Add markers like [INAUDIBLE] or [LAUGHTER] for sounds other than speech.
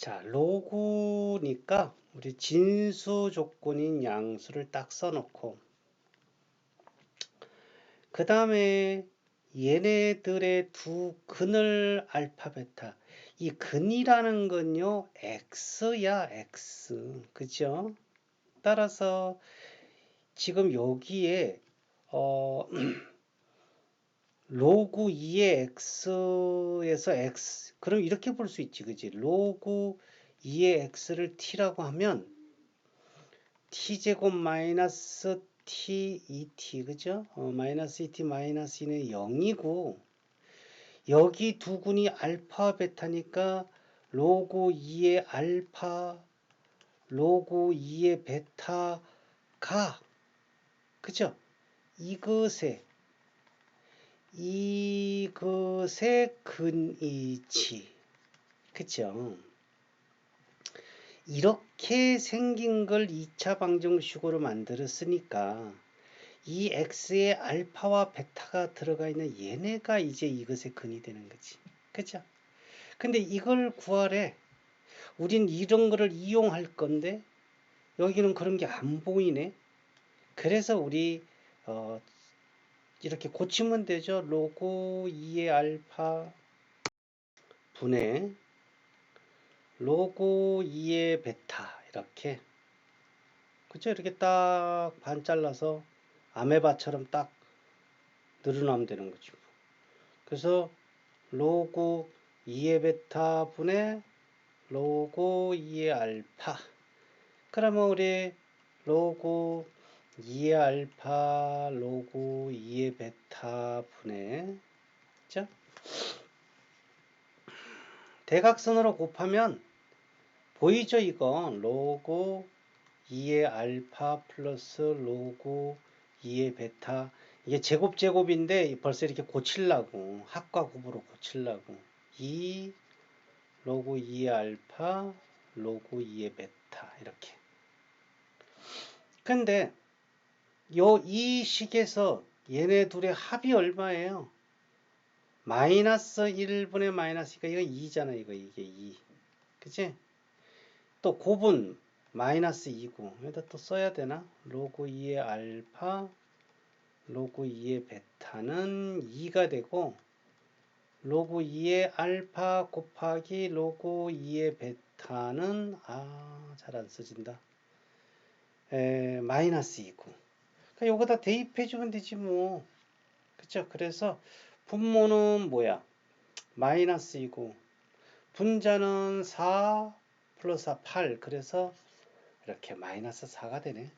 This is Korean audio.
자, 로그니까 우리 진수 조건인 양수를 딱 써놓고 그 다음에 얘네들의 두 근을 알파 베타 이 근이라는 건요 x야 x 그죠? 따라서 지금 여기에 어 [CLEARS THROAT] 로그 2의 x에서 x. 그럼 이렇게 볼 수 있지 그지? 로그 2의 x를 t라고 하면 t제곱 마이너스 t 2t 그죠? 어, 마이너스 2t 마이너스 2는 0이고 여기 두 군이 알파 베타니까 로그 2의 알파 로그 2의 베타가 그죠? 이것에 이것의 근이지. 그쵸? 이렇게 생긴 걸 2차 방정식으로 만들었으니까 이 x의 알파와 베타가 들어가 있는 얘네가 이제 이것의 근이 되는 거지. 그죠? 근데 이걸 구하래. 우린 이런 거를 이용할 건데 여기는 그런 게 안 보이네. 그래서 우리 어, 이렇게 고치면 되죠. 로고 2의 알파 분의 로고 2의 베타 이렇게 그죠? 이렇게 딱 반 잘라서 아메바처럼 딱 늘어나면 되는 거죠. 그래서 로고 2의 베타 분의 로고 2의 알파 그러면 우리 로고 2의 알파 로고 2의 베타 분의 죠? 대각선으로 곱하면 보이죠 이거 로고 2의 알파 플러스 로고 2의 베타. 이게 제곱 제곱인데 벌써 이렇게 고칠라고 합과 곱으로 고칠라고. 2 로고 2의 알파 로고 2의 베타. 이렇게. 근데 요 이 식에서 얘네 둘의 합이 얼마예요? 마이너스 1분의 마이너스 이거 2잖아 이거 이게 2 그치? 또 곱은 마이너스 2고 여기다 또 써야 되나? 로그 2의 알파 로그 2의 베타는 2가 되고 로그 2의 알파 곱하기 로그 2의 베타는 아 잘 안 써진다 에, 마이너스 2고 그러니까 요거다 대입해 주면 되지 뭐. 그쵸? 그래서 분모는 뭐야? 마이너스이고 분자는 4 플러스 8 그래서 이렇게 마이너스 4가 되네.